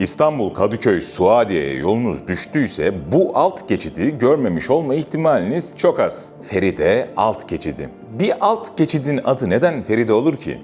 İstanbul Kadıköy Suadiye'ye yolunuz düştüyse bu alt geçidi görmemiş olma ihtimaliniz çok az. Feride alt geçidi. Bir alt geçidin adı neden Feride olur ki?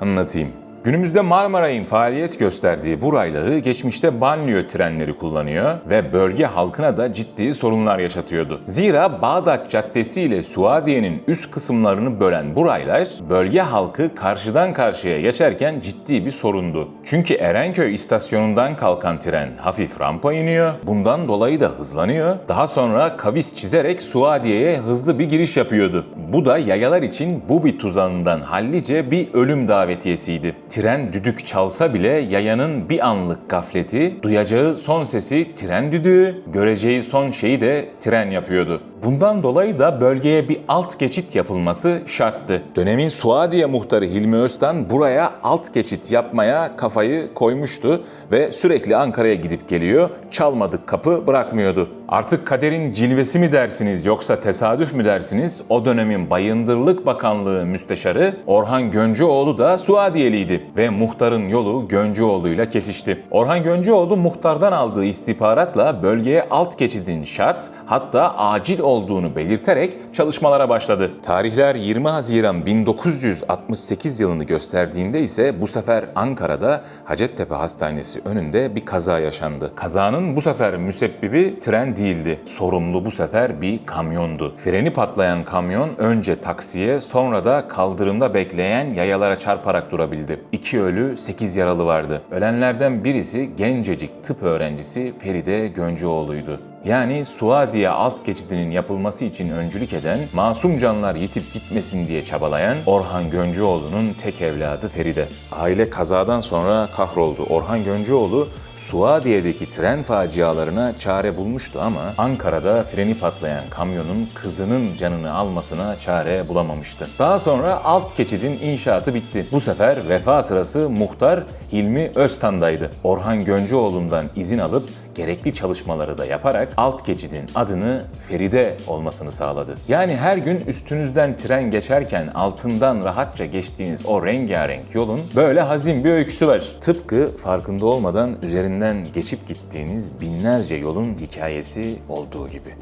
Anlatayım. Günümüzde Marmaray'ın faaliyet gösterdiği bu rayları geçmişte banliyö trenleri kullanıyor ve bölge halkına da ciddi sorunlar yaşatıyordu. Zira Bağdat Caddesi ile Suadiye'nin üst kısımlarını bölen bu raylar bölge halkı karşıdan karşıya geçerken ciddi bir sorundu. Çünkü Erenköy istasyonundan kalkan tren hafif rampa iniyor, bundan dolayı da hızlanıyor. Daha sonra kavis çizerek Suadiye'ye hızlı bir giriş yapıyordu. Bu da yayalar için bu bir tuzağından hallice bir ölüm davetiyesiydi. Tren düdük çalsa bile yayanın bir anlık gafleti, duyacağı son sesi tren düdüğü, göreceği son şeyi de tren yapıyordu. Bundan dolayı da bölgeye bir alt geçit yapılması şarttı. Dönemin Suadiye muhtarı Hilmi Öztan buraya alt geçit yapmaya kafayı koymuştu ve sürekli Ankara'ya gidip geliyor, çalmadık kapı bırakmıyordu. Artık kaderin cilvesi mi dersiniz yoksa tesadüf mü dersiniz? O dönemin Bayındırlık Bakanlığı müsteşarı Orhan Göncüoğlu da Suadiyeliydi ve muhtarın yolu Göncüoğlu'yla kesişti. Orhan Göncüoğlu muhtardan aldığı istihbaratla bölgeye alt geçidin şart hatta acil olduğunu belirterek çalışmalara başladı. Tarihler 20 Haziran 1968 yılını gösterdiğinde ise bu sefer Ankara'da Hacettepe Hastanesi önünde bir kaza yaşandı. Kazanın bu sefer müsebbibi tren değildi. Sorumlu bu sefer bir kamyondu. Freni patlayan kamyon önce taksiye sonra da kaldırımda bekleyen yayalara çarparak durabildi. İki ölü, 8 yaralı vardı. Ölenlerden birisi gencecik tıp öğrencisi Feride Göncüoğlu'ydu. Yani Suadiye alt geçidinin yapılması için öncülük eden, masum canlar yitip gitmesin diye çabalayan Orhan Göncüoğlu'nun tek evladı Feride. Aile kazadan sonra kahroldu. Orhan Göncüoğlu Suadiye'deki tren facialarına çare bulmuştu ama Ankara'da freni patlayan kamyonun kızının canını almasına çare bulamamıştı. Daha sonra alt geçidin inşaatı bitti. Bu sefer vefa sırası muhtar Hilmi Öztan'daydı. Orhan Göncüoğlu'ndan izin alıp gerekli çalışmaları da yaparak alt geçidin adını Feride olmasını sağladı. Yani her gün üstünüzden tren geçerken altından rahatça geçtiğiniz o rengarenk yolun böyle hazin bir öyküsü var. Tıpkı farkında olmadan üzerinden geçip gittiğiniz binlerce yolun hikayesi olduğu gibi.